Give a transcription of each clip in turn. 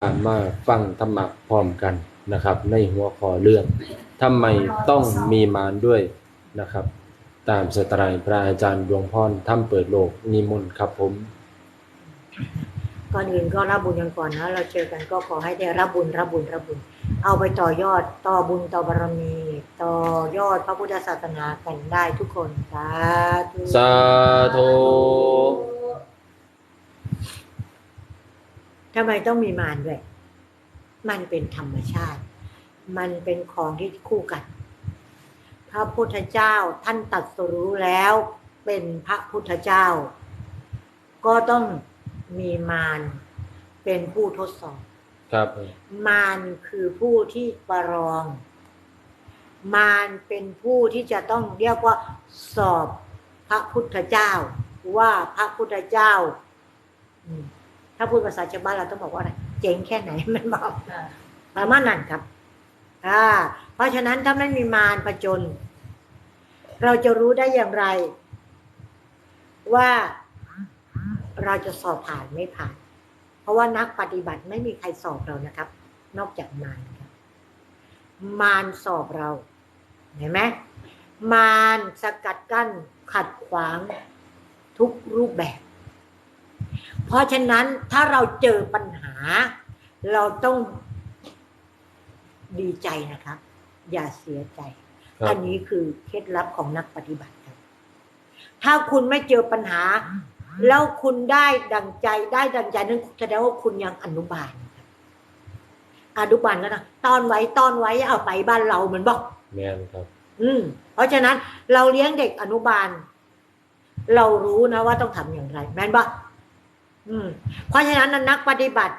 มาฟังธรรมะพร้อมกันนะครับ ในหัวข้อเรื่องทำไมต้องมีมารด้วยนะครับ ตามสไตล์พระอาจารย์ดวงพรถ้ำเปิดโลกนิมนต์ครับผม ก่อนอื่นก็รับบุญกันก่อนนะเราเจอกันก็ขอให้ได้รับบุญรับบุญรับบุญ เอาไปต่อยอดต่อบุญต่อบารมี ต่อยอดพระพุทธศาสนากันได้ทุกคนสาธุสาธุ ทำไมต้องมีมารด้วย มันเป็นธรรมชาติ มันเป็นของที่คู่กัน พระพุทธเจ้าท่านตรัดสรู้แล้วเป็นพระพุทธเจ้า ก็ต้องมีมารเป็นผู้ทดสอบ ครับ มารคือผู้ที่ประลอง มารเป็นผู้ที่จะต้องเรียกว่าสอบพระพุทธเจ้า ว่าพระพุทธเจ้าอืม ถ้าพูดภาษาชาวบ้านเราต้องบอกว่าอะไรเจ๋งแค่ไหนมันบอกประมาณนั้นครับ อ่า เพราะฉะนั้นถ้าไม่มีมารผจญเราจะรู้ได้อย่างไร ว่าเราจะสอบผ่านไม่ผ่าน เพราะว่านักปฏิบัติไม่มีใครสอบเรานะครับ นอกจากมารครับ มารสอบเราเห็นไหมมารสกัดกั้นขัดขวางทุกรูปแบบ เพราะฉะนั้นถ้าเราเจอปัญหา เราต้องดีใจนะครับ อย่าเสียใจครับอันนี้คือเคล็ดลับของนักปฏิบัติครับ ถ้าคุณไม่เจอปัญหา แล้วคุณได้ดังใจได้ดังใจนั้นแสดงว่าคุณยังอนุบาลครับอนุบาลก็นะตอนไว้ตอนไว้เอาไปบ้านเราเหมือนบอกแม่นครับ อืม เพราะฉะนั้นเราเลี้ยงเด็กอนุบาล เรารู้นะว่าต้องทำอย่างไร แม่นปะ อืมเพราะฉะนั้นนะนักปฏิบัติ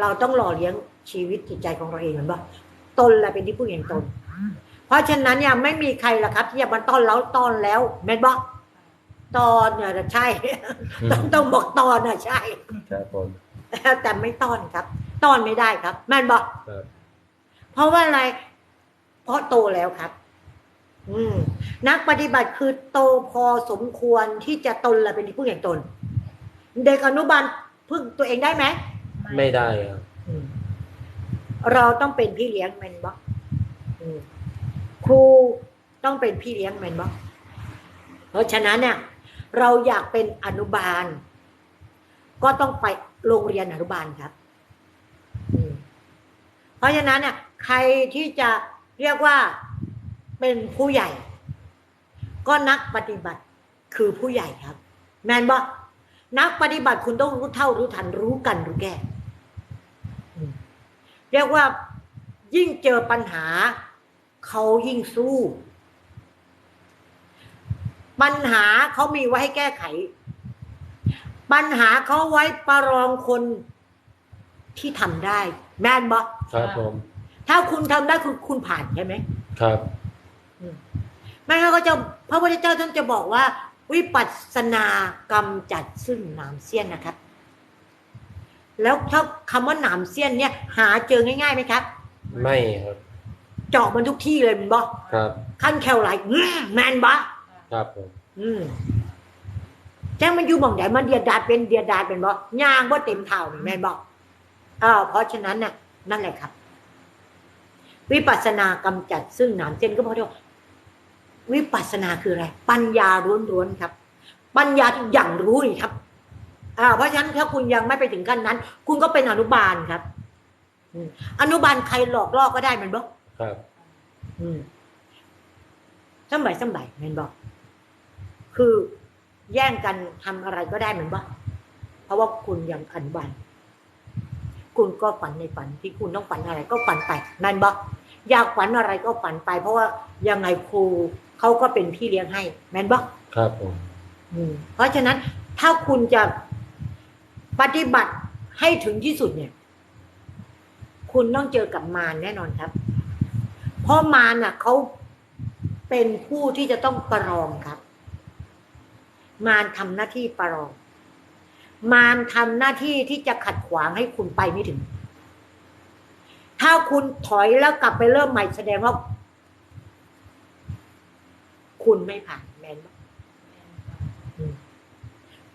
เราต้องหล่อเลี้ยงชีวิตจิตใจของเราเองเหมือนปะตนแหละเป็นที่พึ่งแห่งตน เพราะฉะนั้นเนี่ยไม่มีใครละครับ ที่จะมาต้อนแล้วต้อนแล้วแม่นปะตอนเนี่ยใช่ ต้องต้องบอกตอนน่ะใช่ครับผมแต่ไม่ต้อนครับ ต้อนไม่ได้ครับ แม่นบอกครับเพราะว่าอะไรเพราะโตแล้วครับ อืม นักปฏิบัติคือโตพอสมควรที่จะตนและเป็นที่พึ่งแห่งตน เด็กอนุบาลพึ่งตัวเองได้ไหมไม่ได้ครับอืมเราต้องเป็นพี่เลี้ยงแมนบอกอืมครูต้องเป็นพี่เลี้ยงแมนบอกเพราะฉะนั้นเนี่ยเราอยากเป็นอนุบาล ก็ต้องไปโรงเรียนอนุบาลครับอืมเพราะฉะนั้นเนี่ยใครที่จะเรียกว่าเป็นผู้ใหญ่ ก็นักปฏิบัติคือผู้ใหญ่ครับ แมนบอก นักปฏิบัติคุณต้องรู้เท่ารู้ทันรู้กันรู้แก้อืมเรียกว่ายิ่งเจอปัญหา เขายิ่งสู้ ปัญหาเขามีไว้ให้แก้ไข ปัญหาเขาไว้ประลองคนที่ทำได้ แม่นบอกครับผมถ้าคุณทำได้คุณคุณผ่านใช่ไหมครับไม่งั้นก็จะพระพุทธเจ้าท่านจะบอกว่า วิปัสสนากำจัดซึ่งหนามเสี้ยนนะครับ แล้วถ้าคำว่าหนามเสี้ยนเนี่ย หาเจอง่ายๆไหมครับ ไม่ครับ เจาะมันทุกที่เลยมันบอกครับขั้นแควไหลอื้อแมนบะครับผมอืมแจ้งมันอยู่หมองไหนมันเดียดาดเป็นเดียดาดเป็นบ่ย่างว่าเต็มเท่านี่แม่นบอกอ้าวเพราะฉะนั้นน่ะ นั่นแหละครับ วิปัสสนากำจัดซึ่งหนามเส้นก็เพราะที่ว่า วิปัสสนาคืออะไร ปัญญาล้วนๆครับ ปัญญาที่อย่างรู้นี่ครับอ่าเพราะฉะนั้นถ้าคุณยังไม่ไปถึงขั้นนั้น คุณก็เป็นอนุบาลครับอืมอนุบาลใครหลอกล่อก็ได้แมันบอกครับ อืมสมัยสมัยแม่นบอก คือแย่งกันทำอะไรก็ได้เหมือนว่าเพราะว่าคุณยังอนุบาลคุณก็ฝันในฝันที่คุณต้องฝันอะไรก็ฝันไปแม่นบอกอยากฝันอะไรก็ฝันไป เพราะว่ายังไงครู เขาก็เป็นพี่เลี้ยงให้ แม่นบอกครับผมอืมเพราะฉะนั้นถ้าคุณจะปฏิบัติให้ถึงที่สุดเนี่ย คุณต้องเจอกับมารแน่นอนครับ เพราะมารน่ะเขาเป็นผู้ที่จะต้องประลองครับ มารทำหน้าที่ประลอง มารทำหน้าที่ที่จะขัดขวางให้คุณไปไม่ถึง ถ้าคุณถอยแล้วกลับไปเริ่มใหม่แสดงว่า คุณไม่ผ่านแมนปะ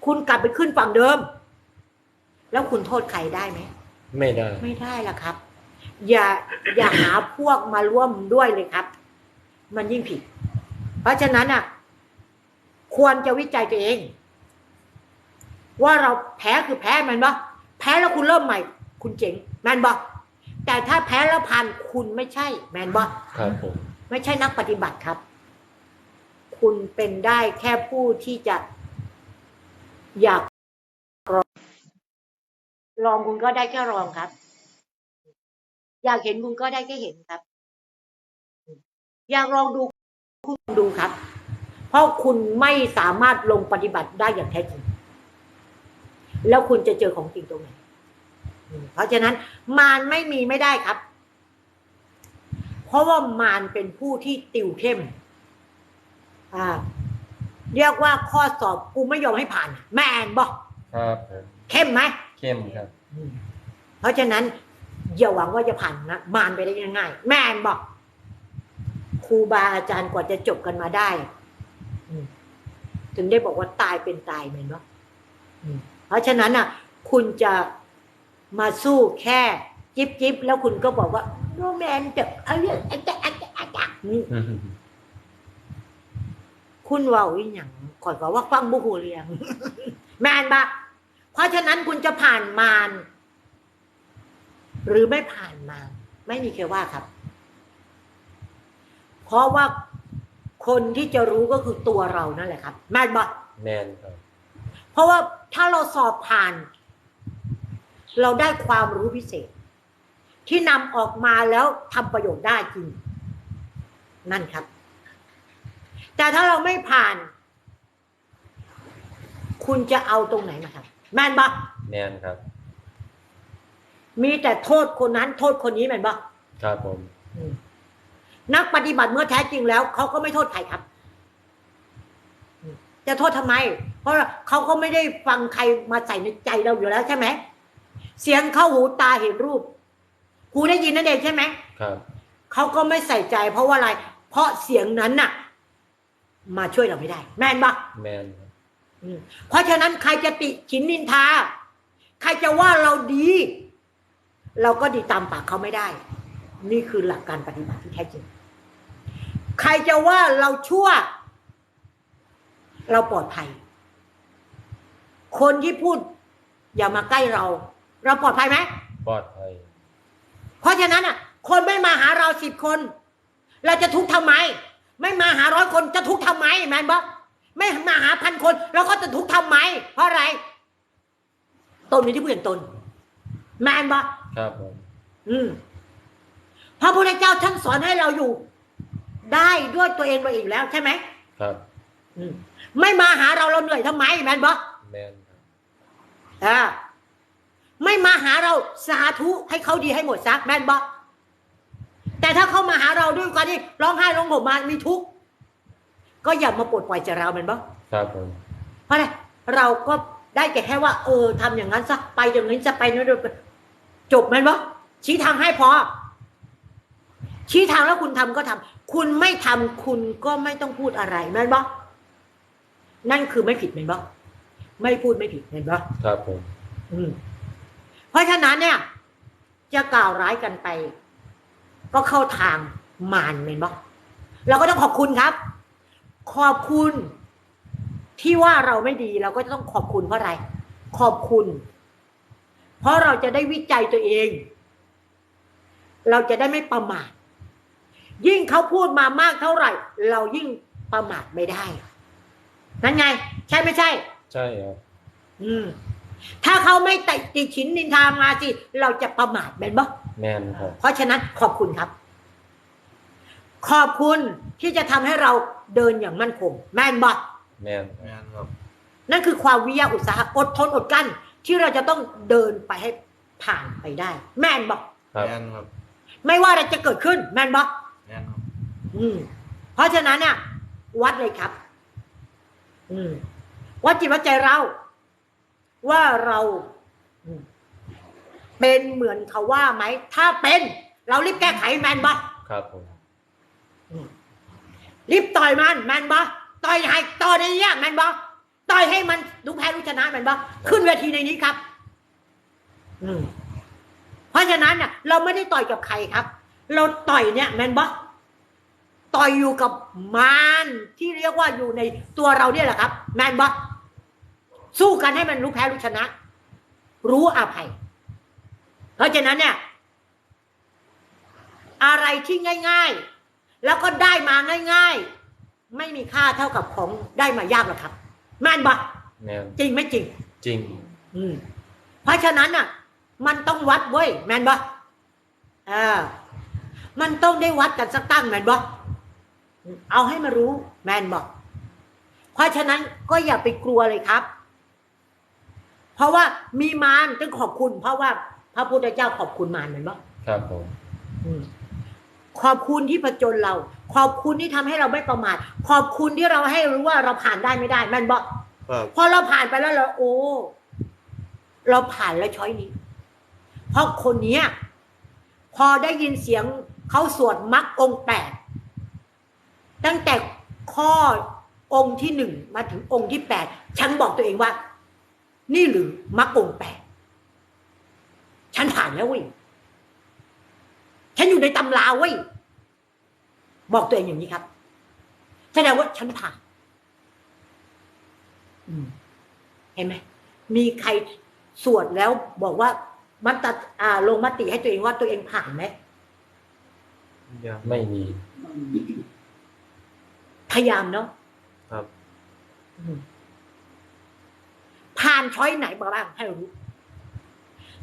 คุณกลับไปขึ้นฝั่งเดิม แล้วคุณโทษใครได้ไหม ไม่ได้ ไม่ได้ละครับ อย่าอย่าหาพวกมาร่วมด้วยเลยครับ มันยิ่งผิด เพราะฉะนั้นอะ ควรจะวิจัยตัวเอง ว่าเราแพ้คือแพ้แมันบ่แพ้แล้วคุณเริ่มใหม่ คุณเจ๋งแมนบ่แต่ถ้าแพ้แล้วผ่านคุณไม่ใช่ แมนบ่ครับผมไม่ใช่นักปฏิบัติครับ คุณเป็นได้แค่ผู้ที่จะอยากลองลองคุณก็ได้แค่ลองครับ อยากเห็นคุณก็ได้แค่เห็นครับ อยากลองดูคุณดูครับ เพราะคุณไม่สามารถลงปฏิบัติได้อย่างแท้จริง แล้วคุณจะเจอของจริงตรงไหนเพราะฉะนั้น มารไม่มีไม่ได้ครับ เพราะว่ามารเป็นผู้ที่ติวเข้ม เรียกว่าข้อสอบกูไม่ยอมให้ผ่าน แม่นบอกครับผมเข้มไหมเข้มครับ เพราะฉะนั้นอย่าหวังว่าจะผ่านนะมารไปได้ง่ายๆแม่นบอกครูบาอาจารย์กว่าจะจบกันมาได้อืมถึงได้บอกว่าตายเป็นตายเหมือนว่าเพราะฉะนั้นอะ คุณจะมาสู้แค่จิบจิบแล้วคุณก็บอกว่าโรแมนเดอะอะไรอะจ๊ะอะจ๊ะอะจ๊ะนี่ คุณเว่าอีหยังก่อนก็ว่าฟังบุหูเรียงแมนบะเพราะฉะนั้นคุณจะผ่านมารหรือไม่ผ่านมารไม่มีใครว่าครับ เพราะว่าคนที่จะรู้ก็คือตัวเรานั่นแหละครับ แมนบะแมนครับ เพราะว่าถ้าเราสอบผ่าน เราได้ความรู้พิเศษ ที่นำออกมาแล้วทำประโยชน์ได้จริง นั่นครับ แต่ถ้าเราไม่ผ่าน คุณจะเอาตรงไหนมาครับแม่นบะแมนครับ มีแต่โทษคนนั้น โทษคนนี้แม่นบะครับผมอืมนักปฏิบัติเมื่อแท้จริงแล้วเขาก็ไม่โทษใครครับอืมจะโทษทำไม เพราะเขาก็ไม่ได้ฟังใครมาใส่ในใจเราอยู่แล้วใช่ไหมเสียงเข้าหูตาเห็นรูปหูได้ยินนั่นเองใช่ไหมครับเขาก็ไม่ใส่ใจ เพราะว่าอะไร เพราะเสียงนั้นน่ะ มาช่วยเราไม่ได้ แม่นปะแมนครับอืมเพราะฉะนั้นใครจะติฉินนินทา ใครจะว่าเราดี เราก็ดีตามปากเขาไม่ได้ นี่คือหลักการปฏิบัติที่แท้จริง ใครจะว่าเราชั่ว เราปลอดภัย คนที่พูด อย่ามาใกล้เรา เราปลอดภัยไหมปลอดภัย เพราะฉะนั้นอะ คนไม่มาหาเราสิบคน เราจะทุกข์ทำไม ไม่มาหาร้อยคนจะทุกข์ทำไมแมนบอกไม่มาหาพันคนเราก็จะทุกข์ทำไม เพราะอะไร ตนมีที่ผู้เห็นตน แมนบอกครับผมอืมพระพุทธเจ้าท่านสอนให้เราอยู่ ได้ด้วยตัวเองเราเองแล้วใช่ไหมครับอืมไม่มาหาเราเราเหนื่อยทำไม แมนบอกแมนครับอ่าไม่มาหาเราสาธุให้เขาดีให้หมดซักแมนบอก แต่ถ้าเขามาหาเราด้วยความที่ร้องไห้ร้องห่มมามีทุกข์ก็อย่ามาปลดปล่อยจากเราแมนบอกครับผมเพราะอะไรเราก็ได้แค่แค่ว่า เออทำอย่างนั้นซะไปอย่างนี้จะไปนั่นด้วยจบแมนบอกชี้ทางให้พอ ชี้ทางแล้วคุณทำก็ทำคุณไม่ทำคุณก็ไม่ต้องพูดอะไรแมนบอกนั่นคือไม่ผิดแมนบอกไม่พูดไม่ผิดแมนบอกครับผม อืมเพราะฉะนั้นเนี่ย จะกล่าวร้ายกันไป ก็เข้าทางมารเมนบอกเราก็ต้องขอบคุณครับ ขอบคุณที่ว่าเราไม่ดีเราก็จะต้องขอบคุณเพราะอะไร ขอบคุณ เพราะเราจะได้วิจัยตัวเอง เราจะได้ไม่ประมาทยิ่งเขาพูดมามากเท่าไหร่ เรายิ่งประมาทไม่ได้ นั่นไง ใช่ไม่ใช่ ใช่ครับอืม ถ้าเขาไม่ติติฉินนินทามาสิ เราจะประมาทเป็นบ่ แมนครับ เพราะฉะนั้นขอบคุณครับ ขอบคุณที่จะทำให้เราเดินอย่างมั่นคง แม่นบ่แมนคแมรับนครับ นั่นคือความวิทยาอุตสาหะอดทนอดกลั้น ที่เราจะต้องเดินไปให้ผ่านไปได้ แม่นบ่ครับแมนครับ ไม่ว่าอะไรจะเกิดขึ้น แม่นบ่แมนครับ อืม เพราะฉะนั้นเนี่ยวัดเลยครับ อืมวัดจิตวัดใจเรา ว่าเราอืม เป็นเหมือนเขาว่าไหม ถ้าเป็น เรารีบแก้ไขแมนบอครับผมรีบต่อยมันแมนบอต่อยให้ต่อยในนี้แมนบอต่อยให้มันดูแพ้รู้ชนะแมนบอขึ้นเวทีในนี้ครับ อืมะฉะนั้นเนี่ยเราไม่ได้ต่อยกับใครครับ เราต่อยเนี่ยแมนบอต่อยอยู่กับมารที่เรียกว่าอยู่ในตัวเราเนี่ยแหละครับ แมนบอสู้กันให้มันรู้แพ้รู้ชนะ รู้อภัย เพราะฉะนั้นเนี่ย อะไรที่ง่าย ๆ แล้วก็ได้มาง่าย ๆ ไม่มีค่าเท่ากับของได้มายากหรอกครับแมนบอแม่นจริงไม่จริง จริง อืมเพราะฉะนั้นอะ มันต้องวัดเว้ยแมนบออ่ามันต้องได้วัดกันสักตั้งแมนบอเอาให้มารู้แมนบอกเพราะฉะนั้นก็อย่าไปกลัวเลยครับ เพราะว่ามีมารต้องขอบคุณ เพราะว่า พระพุทธเจ้าขอบคุณมารแมนบอครับผมอืมขอบคุณที่ผจญเรา ขอบคุณที่ทำให้เราไม่ประมาทขอบคุณที่เราให้รู้ว่าเราผ่านได้ไม่ได้แมนบอครับพอเราผ่านไปแล้วเราโอ้เราผ่านแล้วช้อยนี้ เพราะคนเนี้ย พอได้ยินเสียงเขาสวดมรรคองค์แปดตั้งแต่ข้อองค์ที่หนึ่งมาถึงองค์ที่แปดฉันบอกตัวเองว่า นี่หรือมรรคองค์แปด ฉันผ่านแล้วเว้ย ฉันอยู่ในตำราเว้ย บอกตัวเองอย่างนี้ครับ แสดงว่าฉันผ่านอืมเห็นไหม มีใครสวดแล้วบอกว่ามันตัดอ่าลงมติให้ตัวเองว่าตัวเองผ่านไหมยังไม่มี พยายามเนาะครับอืมผ่านช้อยไหนมาบ้างให้รู้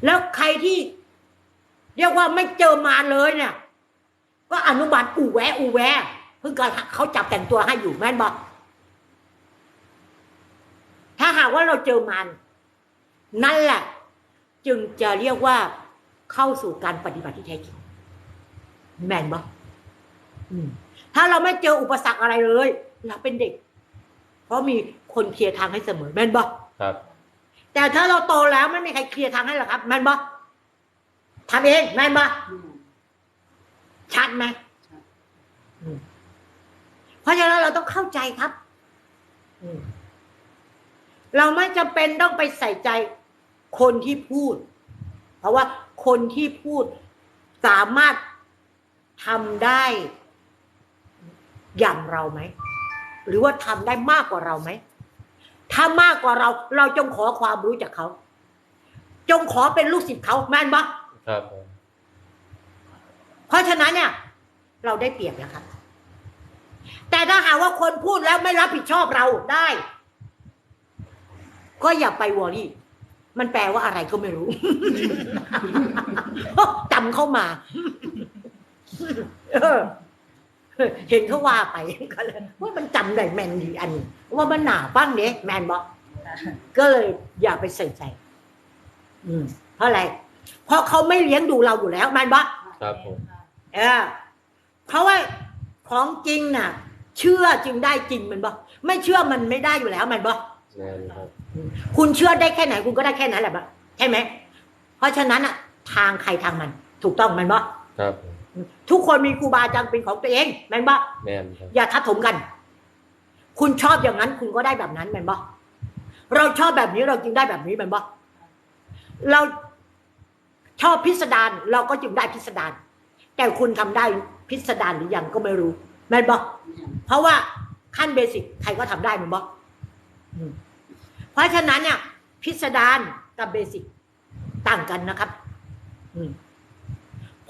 แล้วใครที่ เรียกว่าไม่เจอมาเลยเนี่ย ก็อนุบาลอูแวอูแวเพิ่งกเขาจับแต่งตัวให้อยู่แม่นบอกถ้าหากว่าเราเจอมัน นั่นแหละ จึงจะเรียกว่าเข้าสู่การปฏิบัติที่แท้จริงแม่นบอกอืมถ้าเราไม่เจออุปสรรคอะไรเลย เราเป็นเด็ก เพราะมีคนเคลียร์ทางให้เสมอแม่นบอกครับ แต่ถ้าเราโตแล้วไม่มีใครเคลียร์ทางให้หรอกครับแม่นบอกทำเองแม่นบอกชัดไหมอืมเพราะฉะนั้นเราต้องเข้าใจครับอืมเราไม่จำเป็นต้องไปใส่ใจคนที่พูด เพราะว่าคนที่พูดสามารถทำได้อย่างเราไหม หรือว่าทำได้มากกว่าเราไหม ถ้ามากกว่าเรา เราจงขอความรู้จากเขา จงขอเป็นลูกศิษย์เขาแม่นปะครับผมเพราะฉะนั้นเนี่ย เราได้เปรียบแล้วครับ แต่ถ้าหากว่าคนพูดแล้วไม่รับผิดชอบเราได้ ก็อย่าไปวอรี่ มันแปลว่าอะไรก็ไม่รู้จำเข้ามา เออเห็นเขาว่าไปก็เลยว่ามันจำได้แมนดีอันนี้ว่ามันหนาฟังเนี้ยแมนบอกก็เลยอย่าไปใส่ใจ อืม เพราะอะไร เพราะเขาไม่เลี้ยงดูเราอยู่แล้วแมนบอกครับผมเออเพราะว่าของจริงน่ะ เชื่อจึงได้จริงมันบอกไม่เชื่อมันไม่ได้อยู่แล้วมันบอกแม่นครับคุณเชื่อได้แค่ไหน คุณก็ได้แค่นั้นแหละบะใช่ไหมเพราะฉะนั้นอะ ทางใครทางมัน ถูกต้องมันบอกครับผม ทุกคนมีครูบาอาจารย์เป็นของตัวเองแมันบอกแม่นครับอย่าทัดถมกัน คุณชอบอย่างนั้น คุณก็ได้แบบนั้นแมันบอกเราชอบแบบนี้เราจึงได้แบบนี้แมันบอกเราชอบพิสดารเราก็จึงได้พิสดารแต่คุณทำได้พิสดารหรือยังก็ไม่รู้แมันบอกเพราะว่าขั้นเบสิกใครก็ทำได้แมันบอกอืมเพราะฉะนั้นเนี่ย พิสดารกับเบสิกต่างกันนะครับ อืม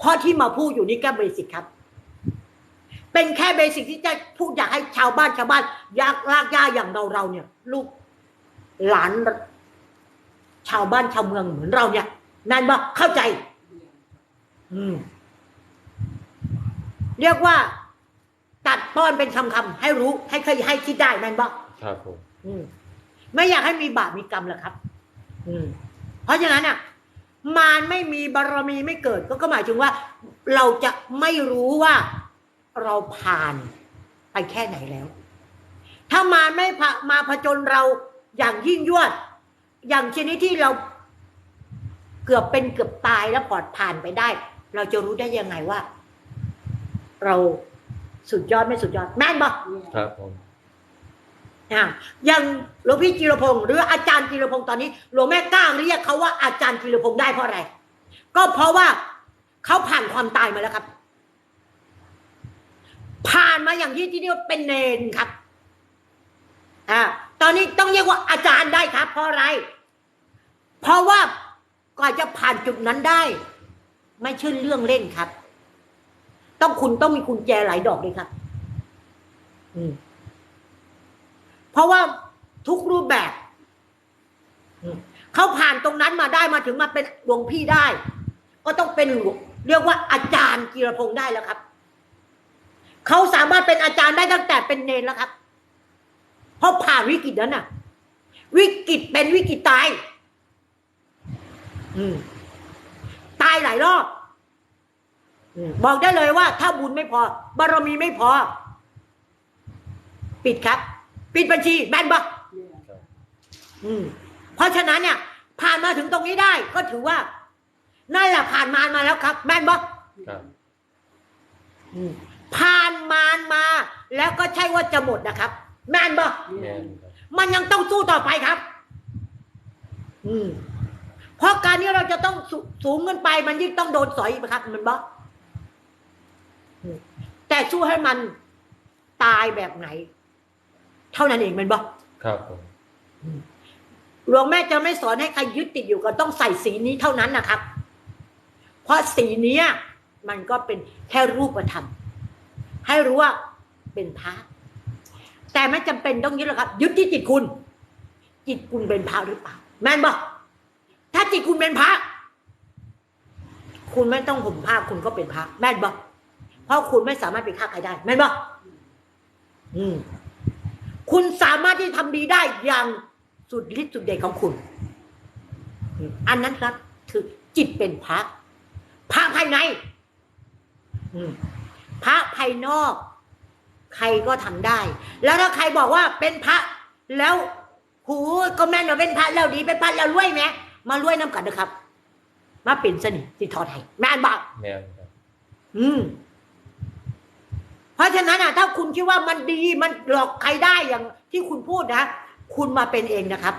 เพราะที่มาพูดอยู่นี่แค่เบสิกครับ เป็นแค่เบสิกที่จะพูดอยากให้ชาวบ้านชาวบ้านยากลากย่าอย่างเราเราเนี่ย ลูกหลาน ชาวบ้านชาวเมืองเหมือนเราเนี่ยนั่นบอกเข้าใจ อืม เรียกว่า ตัดตอนเป็นคำคำๆให้รู้ ให้เคยให้คิดได้นั่นบอกครับผม อืม ไม่อยากให้มีบาปมีกรรมหรอกครับ อืม เพราะฉะนั้นอะ มารไม่มีบารมีไม่เกิด ก็ก็หมายถึงว่า เราจะไม่รู้ว่าเราผ่านไปแค่ไหนแล้ว ถ้ามารไม่มาผจญเราอย่างยิ่งยวด อย่างชนิดที่เราเกือบเป็นเกือบตายแล้วปลอดผ่านไปได้ เราจะรู้ได้ยังไงว่า เราสุดยอดไม่สุดยอดแม่นบอกครับผม อะย่างหลวงพี่จิรพงศ์หรืออาจารย์จิรพงศ์ตอนนี้หลวงแม่กล้าเรียกเขาว่าอาจารย์จิรพงศ์ได้เพราะอะไร ก็เพราะว่าเขาผ่านความตายมาแล้วครับ ผ่านมาอย่างที่ที่เรียกว่าเป็นเนนครับอ่าตอนนี้ต้องเรียกว่าอาจารย์ได้ครับ เพราะอะไร เพราะว่าก่อนจะผ่านจุดนั้นได้ ไม่ใช่เรื่องเล่นครับ ต้องคุณต้องมีกุญแจหลายดอกเลยครับ อืม เพราะว่าทุกรูปแบบเขาผ่านตรงนั้นมาได้มาถึงมาเป็นหลวงพี่ได้ ก็ต้องเป็นหลวงเรียกว่าอาจารย์กีรพงษ์ได้แล้วครับเขาสามารถเป็นอาจารย์ได้ตั้งแต่เป็นเนรแล้วครับ เพราะผ่านวิกฤตนั้นน่ะ วิกฤตเป็นวิกฤตตายตายหลายรอบบอกได้เลยว่า ถ้าบุญไม่พอ บารมีไม่พอ ปิดครับ ปิดบัญชีแบนบะครับอืมเพราะฉะนั้นเนี่ย ผ่านมาถึงตรงนี้ได้ ก็ถือว่านั่นแหละผ่านมารมาแล้วครับแม่นบะครับอืมผ่านมารมา แล้วก็ใช่ว่าจะหมดนะครับ แม่นบะแม่นครับมันยังต้องสู้ต่อไปครับ อืมเพราะการที่เราจะต้องสสูงขึ้นไป มันยิ่งต้องโดนสอยอีกครับ มันบะอืมแต่สู้ให้มันตายแบบไหน เท่านั้นเองมันบะครับผมหลวงแม่จะไม่สอนให้ใครยึดติดอยู่กับต้องใส่สีนี้เท่านั้นนะครับ เพราะสีเนี้ยมันก็เป็นแค่รูปธรรม ให้รู้ว่าเป็นพระแต่ไม่จำเป็นต้องยึดหรอกครับ ยึดที่จิตคุณ จิตคุณเป็นพระหรือเปล่าแม่นบอกถ้าจิตคุณเป็นพระคุณไม่ต้องห่มผ้าคุณก็เป็นพระแม่นบอกเพราะคุณไม่สามารถไปฆ่าใครได้ แม่นบอกอืม คุณสามารถที่ทำดีได้อย่างสุดฤทธิ์สุดเดชของคุณอืมอันนั้นครับคือจิตเป็นพระพระภายในอืมพระภายนอก ใครก็ทำได้ แล้วถ้าใครบอกว่าเป็นพระแล้วหูก็แม่นว่าเป็นพระแล้วดีเป็นพระแล้วรวยไหมมารวยน้ำกันนะครับ มาเป็นสนิทสิทอไทยแม่นบอกแม่นครับอืม เพราะฉะนั้นอะถ้าคุณคิดว่ามันดีมันหลอกใครได้อย่างที่คุณพูดนะ คุณมาเป็นเองนะครับ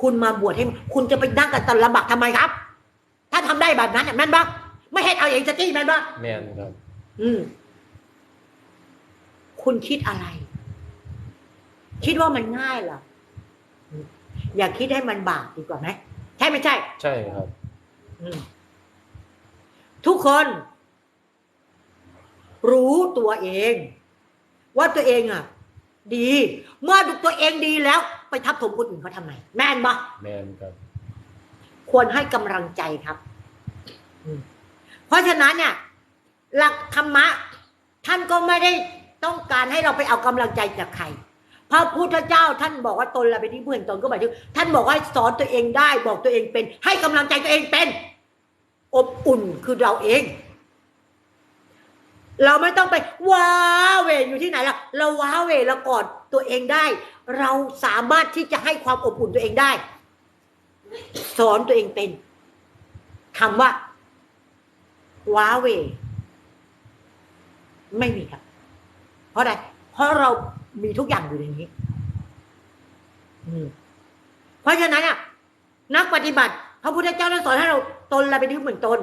คุณมาบวชให้คุณจะไปนั่งกันตะลำบากทำไมครับ ถ้าทำได้แบบนั้นน่ะแม่นบ้าไม่ให้เอาเองจะจี้แม่นบ้าแม่นครับ อืมคุณคิดอะไร คิดว่ามันง่ายเหรออืมอย่าคิดให้มันบาปดีกว่าไหมใช่ไม่ใช่ ใช่ครับอืมทุกคน รู้ตัวเอง ว่าตัวเองอะ ดี เมื่อดูตัวเองดีแล้ว ไปทับถมคนอื่นเขาทำไมแม่นปะแม่นครับ ควรให้กำลังใจครับอืมเพราะฉะนั้นเนี่ย หลักธรรมะ ท่านก็ไม่ได้ต้องการให้เราไปเอากำลังใจจากใครพระพุทธเจ้าท่านบอกว่าตนละเป็นที่เพื่อนตนก็หมายถึงท่านบอกว่าสอนตัวเองได้บอกตัวเองเป็น ให้กำลังใจตัวเองเป็น อบอุ่นคือเราเอง เราไม่ต้องไปว้าเวอยู่ที่ไหนล่ะเราว้าเวแล้วกอดตัวเองได้ เราสามารถที่จะให้ความอบอุ่นตัวเองได้ สอนตัวเองเป็นคำว่า ว้าเว ไม่มีครับ เพราะอะไรเพราะเรามีทุกอย่างอยู่ในนี้เพราะฉะนั้นอะ นักปฏิบัติ พระพุทธเจ้าได้สอนให้เราตนละเป็นที่เหมือนตน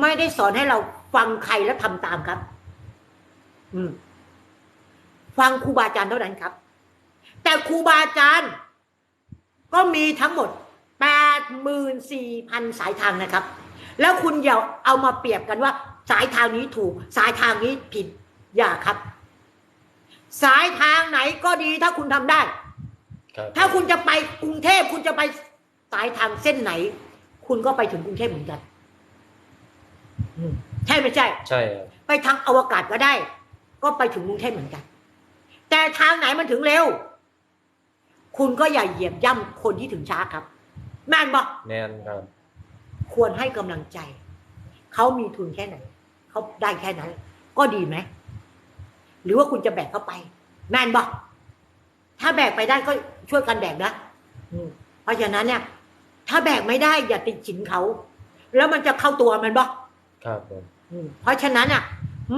ไม่ได้สอนให้เราฟังใครแล้วทำตามครับ อืม ฟังครูบาอาจารย์เท่านั้นครับ แต่ครูบาอาจารย์ ก็มีทั้งหมดแปดหมื่นสี่พันสายทางนะครับ แล้วคุณอย่าเอามาเปรียบกันว่า สายทางนี้ถูก สายทางนี้ผิด อย่าครับ สายทางไหนก็ดีถ้าคุณทำได้ครับถ้าคุณจะไปกรุงเทพคุณจะไปสายทางเส้นไหน คุณก็ไปถึงกรุงเทพเหมือนกัน อืมใช่ไม่ใช่ ใช่ครับไปทางอวกาศก็ได้ ก็ไปถึงกรุงเทพเหมือนกัน แต่ทางไหนมันถึงเร็ว คุณก็อย่าเหยียบย่ำคนที่ถึงช้าครับ แม่นบอกแม่นครับ ควรให้กำลังใจ เขามีทุนแค่ไหน เขาได้แค่นั้น ก็ดีไหม หรือว่าคุณจะแบกเข้าไป แม่นบอกถ้าแบกไปได้ก็ช่วยกันแบกนะอืมเพราะฉะนั้นเนี่ย ถ้าแบกไม่ได้อย่าติดฉินเขา แล้วมันจะเข้าตัวมันบอกครับผมอืม เพราะฉะนั้นอะ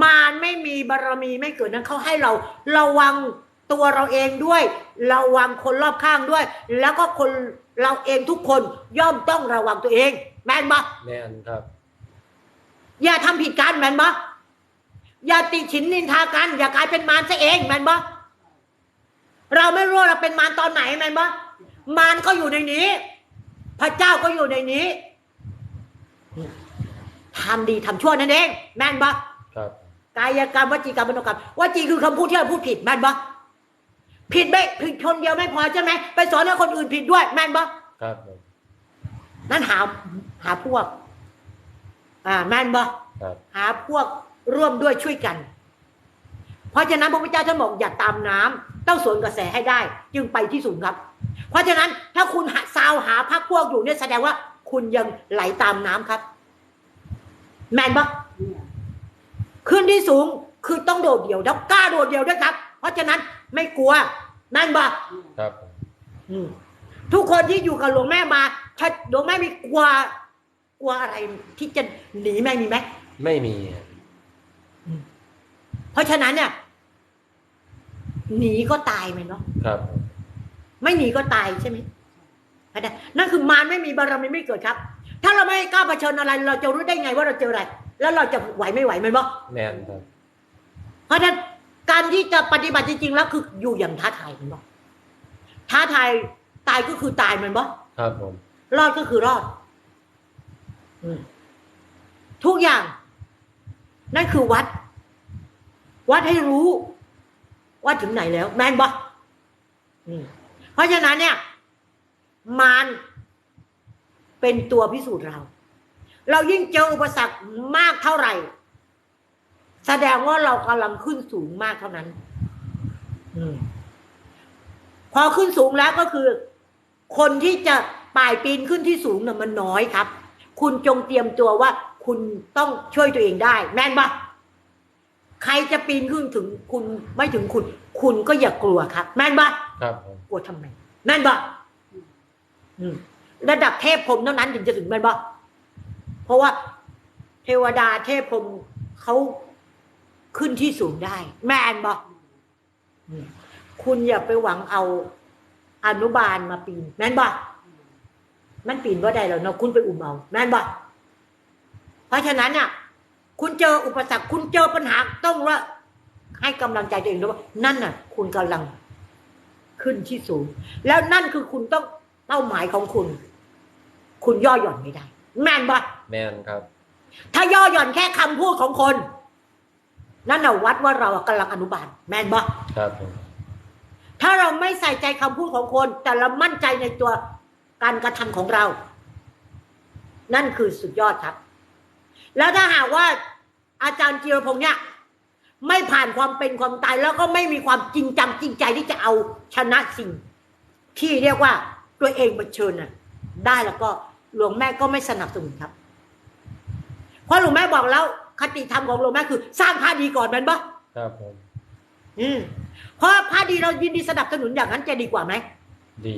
มารไม่มีบารมีไม่เกิดนั้นเขาให้เราระวังตัวเราเองด้วย ระวังคนรอบข้างด้วย แล้วก็คนเราเองทุกคนย่อมต้องระวังตัวเอง แม่นบ่แม่นครับ อย่าทำผิดกันแม่นบ่อย่าติฉินนินทากัน อย่ากลายเป็นมารซะเองแม่นบ่เราไม่รู้เราเป็นมารตอนไหนแม่นบ่มารก็อยู่ในนี้ พระเจ้าก็อยู่ในนี้ ทำดีทำชั่วนั่นเอง แม่นบ่ครับกายกรรมวจีกรรมมโนกรรมวจีคือคำพูดที่เราพูดผิดแม่นบ่ผิดไม่ผิดคนเดียวไม่พอใช่ไหมไปสอนให้คนอื่นผิดด้วยแม่นบ่ครับผมนั่นหาหาพวก อ่าแม่นบ่ครับหาพวกร่วมด้วยช่วยกัน เพราะฉะนั้นพระพุทธเจ้าท่านบอกอย่าตามน้ำต้องสวนกระแสให้ได้ จึงไปที่สูงครับ เพราะฉะนั้นถ้าคุณหาซาวหาพักพวกอยู่เนี่ยแสดงว่าคุณยังไหลตามน้ำครับ แม่นปะขึ้นที่สูงคือต้องโดดเดี่ยวแล้วกล้าโดดเดี่ยวด้วยครับ เพราะฉะนั้นไม่กลัวแม่นปะครับผมอืมทุกคนที่อยู่กับหลวงแม่มาถ้าหลวงแม่มีกลัวกลัวอะไรที่จะหนีแม่มีไหมไม่มีเพราะฉะนั้นเนี่ยหนีก็ตายไหมเนาะครับผมไม่หนีก็ตายใช่ไหมเข้าใจ นั่นคือมารไม่มีบารมีไม่เกิดครับ ถ้าเราไม่กล้าเผชิญอะไร เราจะรู้ได้ไงว่าเราเจออะไร แล้วเราจะไหวไม่ไหวไหมบ่แม่นครับเพราะฉะนั้นการที่จะปฏิบัติจริงๆแล้วคืออยู่อย่างท้าทายมันบ่ท้าทายตายก็คือตายมันบ่ครับผมรอดก็คือรอดอืมทุกอย่าง นั่นคือวัด วัดให้รู้ ว่าถึงไหนแล้ว แม่นบ่อืมเพราะฉะนั้นเนี่ย มารเป็นตัวพิสูจน์เรา เรายิ่งเจออุปสรรคมากเท่าไหร่ แสดงว่าเรากำลังขึ้นสูงมากเท่านั้นอืมพอขึ้นสูงแล้วก็คือ คนที่จะป่ายปีนขึ้นที่สูงน่ะมันน้อยครับ คุณจงเตรียมตัวว่า คุณต้องช่วยตัวเองได้ แม่นปะใครจะปีนขึ้นถึงคุณไม่ถึงคุณ คุณก็อย่ากลัวครับ แม่นปะครับผมกลัวทำไมแม่นปะอืม ระดับเทพพรหมเท่านั้นถึงจะถึงแม่นปะเพราะว่าเทวดาเทพพรหมเขาขึ้นที่สูงได้ แม่นปะอืมคุณอย่าไปหวังเอาอนุบาลมาปีน แม่นปะมันปีนว่าได้แล้วเนาะคุณไปอุ่มเอาแม่นปะเพราะฉะนั้นน่ะคุณเจออุปสรรค คุณเจอปัญหาต้องว่า ให้กำลังใจตัวเองด้วยว่า นั่นน่ะ คุณกำลังขึ้นที่สูง แล้วนั่นคือคุณต้อง เป้าหมายของคุณ คุณย่อหย่อนไม่ได้ แม่นปะแม่นครับ ถ้าย่อหย่อนแค่คำพูดของคน นั่นน่ะวัดว่าเรากำลังอนุบาล แม่นปะครับผมถ้าเราไม่ใส่ใจคำพูดของคน แต่เรามั่นใจในตัวการกระทำของเรา นั่นคือสุดยอดครับ แล้วถ้าหากว่าอาจารย์จิรพงษ์เนี่ย ไม่ผ่านความเป็นความตายแล้วก็ไม่มีความจริงจังจริงใจที่จะเอาชนะสิ่ง ที่เรียกว่า ตัวเองมาเชิญน่ะได้แล้วก็หลวงแม่ก็ไม่สนับสนุนครับ เพราะหลวงแม่บอกแล้ว คติธรรมของหลวงแม่คือ สร้างพระดีก่อนแมันปะครับผมอืมเพราะพระดีเรายินดีสนับสนุนอย่างนั้นจะดีกว่าไหมดี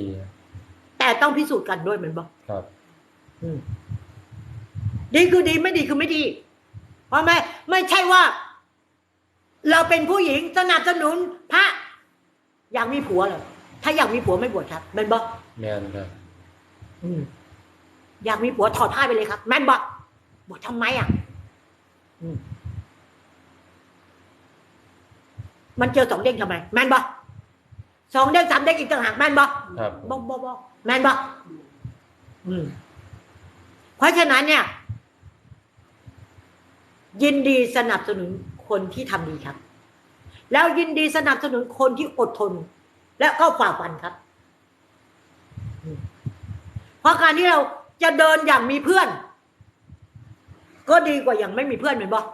แต่ต้องพิสูจน์กันด้วยเหมือนบอกครับ อืมดีคือดีไม่ดีคือไม่ดี เพราะไม่ไม่ใช่ว่า เราเป็นผู้หญิงสนับสนุนพระอยากมีผัวเหรอถ้าอยากมีผัวไม่บวชครับแม่นบอก แม่นครับอืมอยากมีผัวถอดผ้าไปเลยครับ แม่นบอกบวชทำไมอะอืมมันเจอสองเด้งทำไม แม่นบอกสองเด้งสามเด้งอีกต่างหากแม่นบอกครับบอกบอกบอกแม่นบอกอืมเพราะฉะนั้นเนี่ย ยินดีสนับสนุนคนที่ทำดีครับ แล้วยินดีสนับสนุนคนที่อดทน และก็ฝ่าฟันครับอืม เพราะการที่เราจะเดินอย่างมีเพื่อน ก็ดีกว่าอย่างไม่มีเพื่อนเหมือนบอก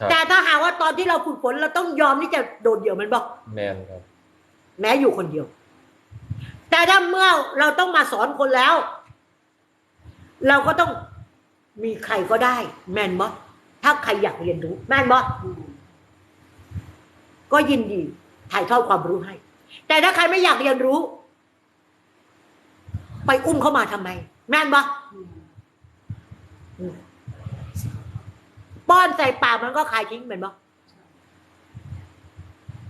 ครับแต่ถ้าหากว่าตอนที่เราฝึกฝนเราต้องยอมที่จะโดดเดี่ยวเหมือนบอกแม่นครับ แม้อยู่คนเดียว แต่ถ้าเมื่อเราต้องมาสอนคนแล้ว เราก็ต้องมีใครก็ได้ แม่นบอถ้าใครอยากเรียนรู้แม่นบอก็ยินดีถ่ายทอดความรู้ให้ แต่ถ้าใครไม่อยากเรียนรู้ ไปอุ้มเข้ามาทำไม แม่นบอมป้อนใส่ปากมันก็คายทิ้งเหมือนบอ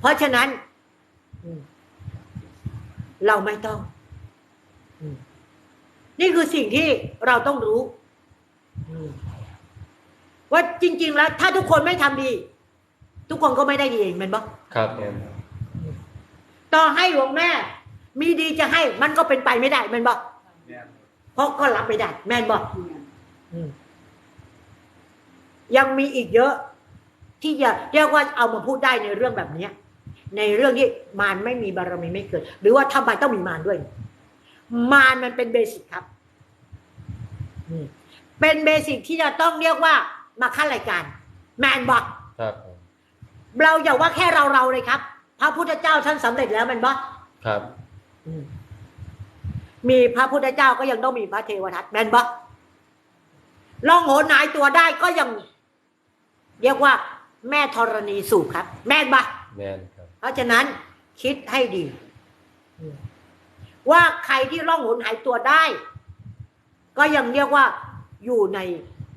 เพราะฉะนั้นอืมเราไม่ต้องอืมนี่คือสิ่งที่เราต้องรู้อืมว่าจริง ๆ แล้ว ถ้าทุกคนไม่ทำดี ทุกคนก็ไม่ได้ดีเองแมันบ่ครับผมต่อให้หลวงแม่ มีดีจะให้มันก็เป็นไปไม่ได้แมันบ่เพราะก็รับไม่ได้ แม่นบ่อืมยังมีอีกเยอะ ที่จะเรียกว่าเอามาพูดได้ในเรื่องแบบเนี้ยในเรื่องที่มารไม่มีบารมีไม่เกิด หรือว่าทำไมต้องมีมารด้วย มารมันเป็นเบสิกครับอืมเป็นเบสิกที่จะต้องเรียกว่ามาขั้นรายการ แมนบอกครับผมเราอย่าว่าแค่เราเราเลยครับ พระพุทธเจ้าท่านสำเร็จแล้วแมันบอกครับ มีพระพุทธเจ้าก็ยังต้องมีพระเทวทัตแมนบอกล่องโหนหายตัวได้ก็ยัง เรียกว่า แม่ธรณีสูบครับ แม่นบะแมนครับ เพราะฉะนั้นคิดให้ดี ว่าใครที่ล่องหนหายตัวได้ ก็ยังเรียกว่าอยู่ใน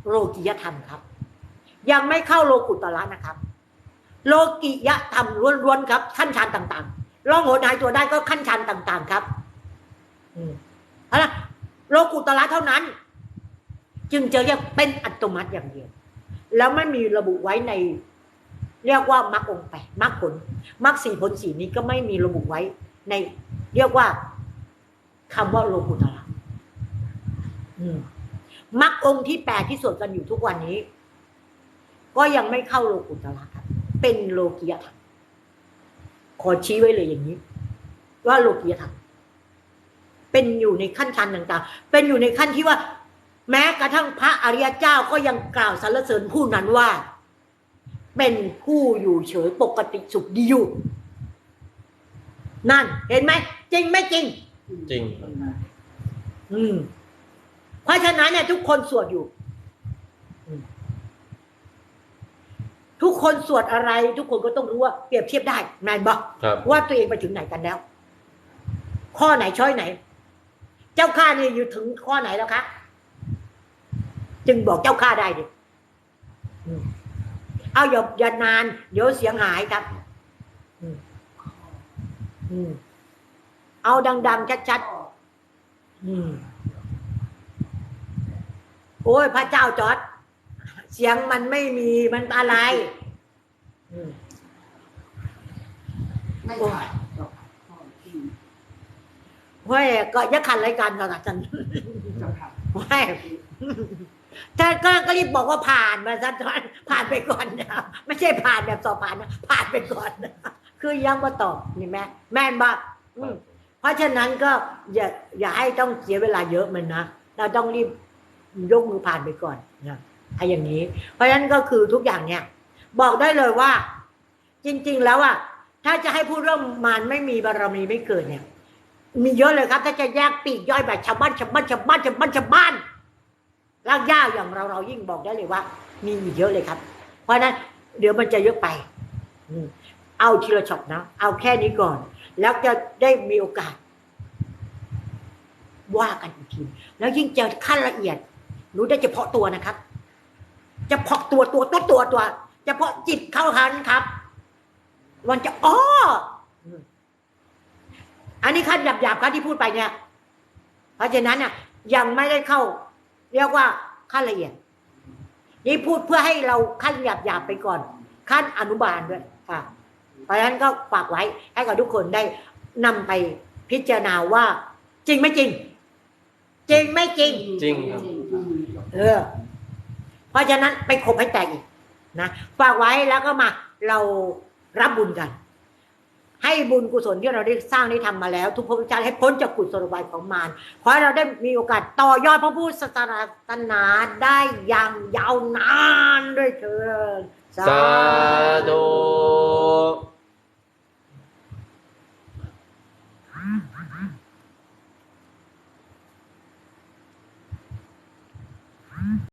โลกิยธรรมครับ ยังไม่เข้าโลกุตละนะครับ โลกิยธรรมล้วนๆครับขั้นชันต่าง ๆ ล่องหนหายตัวได้ก็ขั้นชันต่าง ๆ ครับอืมเอาละโลกุตละเท่านั้น จึงจะเรียกเป็นอัตโนมัติอย่างเดียว แล้วไม่มีระบุไว้ใน เรียกว่ามรรคองแปดมรรคผลมรรคสี่ผลสี่นี้ก็ไม่มีระบุไว้ใน เรียกว่าคำว่าโลกุตละอืมมรรคองที่แปดที่สวดกันอยู่ทุกวันนี้ ก็ยังไม่เข้าโลกุตละครับเป็นโลกิยธรรม ขอชี้ไว้เลยอย่างนี้ ว่าโลกิยธรรมเป็นอยู่ในขั้นชันต่างๆ เป็นอยู่ในขั้นที่ว่า แม้กระทั่งพระอริยเจ้าก็ยังกล่าวสรรเสริญผู้นั้นว่า เป็นผู้อยู่เฉยปกติสุขดีอยู่ นั่น เห็นไหมจริงไม่จริง จริงครับอืมเพราะฉะนั้นเนี่ยทุกคนสวดอยู่อืม ทุกคนสวดอะไร ทุกคนก็ต้องรู้ว่าเปรียบเทียบได้แมนบอกครับว่าตัวเองไปถึงไหนกันแล้ว ข้อไหนช้อยไหน เจ้าข้านี่อยู่ถึงข้อไหนแล้วคะจึงบอกเจ้าข้าได้ดิอืมเอาอย่าอย่านาน เดี๋ยวเสียงหายครับอืมอืมเอาดัง ๆ ชัดๆอืมโอ้ยพระเจ้าจอด เสียงมันไม่มีมันอะไรอืมไม่ใช่หรอกเฮ้ยก็อยักขันรายการก่อนอาจารย์เจ้าค่ะเฮ้ยท่านก็ก็รีบบอกว่าผ่านมาซะก่อนผ่านไปก่อนนะไม่ใช่ผ่านแบบสอบผ่านนะผ่านไปก่อนนะคือยังมาตอบนี่แม่แม่นบ่อืมเพราะฉะนั้นก็อย่าอย่าให้ต้องเสียเวลาเยอะมันนะเราต้องรีบยกมือผ่านไปก่อนนะ ไอ้อย่างนี้ เพราะฉะนั้นก็คือทุกอย่างเนี่ย บอกได้เลยว่า จริง ๆ แล้วอะถ้าจะให้พูดเรื่องมารไม่มีบารมีไม่เกิดเนี่ย มีเยอะเลยครับ ถ้าจะแยกปีกย่อยแบบชาวบ้านชาวบ้านชาวบ้านชาวบ้านชาวบ้านรากหญ้าอย่างเราเรายิ่งบอกได้เลยว่า มีอีกเยอะเลยครับ เพราะฉะนั้นเดี๋ยวมันจะเยอะไปเอาทีละช็อตนะ เอาแค่นี้ก่อน แล้วจะได้มีโอกาส ว่ากันอีกที แล้วยิ่งเจอขั้นละเอียด รู้ได้เฉพาะตัวนะครับ เฉพาะตัวตัวตัวตัวตัวเฉพาะจิตเข้าหันครับ มันจะอ้ออืมอันนี้ขั้นหยาบๆครับที่พูดไปเนี่ย เพราะฉะนั้นน่ะ ยังไม่ได้เข้า เรียกว่าขั้นละเอียด นี่พูดเพื่อให้เราขั้นหยาบๆไปก่อน ขั้นอนุบาลด้วยค่ะ เพราะฉะนั้นก็ฝากไว้ให้กับทุกคนได้นำไปพิจารณาว่า จริงไม่จริง จริงไม่จริง จริงครับเออ เพราะฉะนั้นไปขบให้แตกอีกนะฝากไว้แล้วก็มาเรารับบุญกัน ให้บุญกุศลที่เราได้สร้างได้ทำมาแล้ว ทุกภพชาติให้พ้นจากกุศลบายของมารขอให้เราได้มีโอกาสต่อยอดพระพุทธศาสนาได้อย่างยาวนานด้วยเถิดสาธุ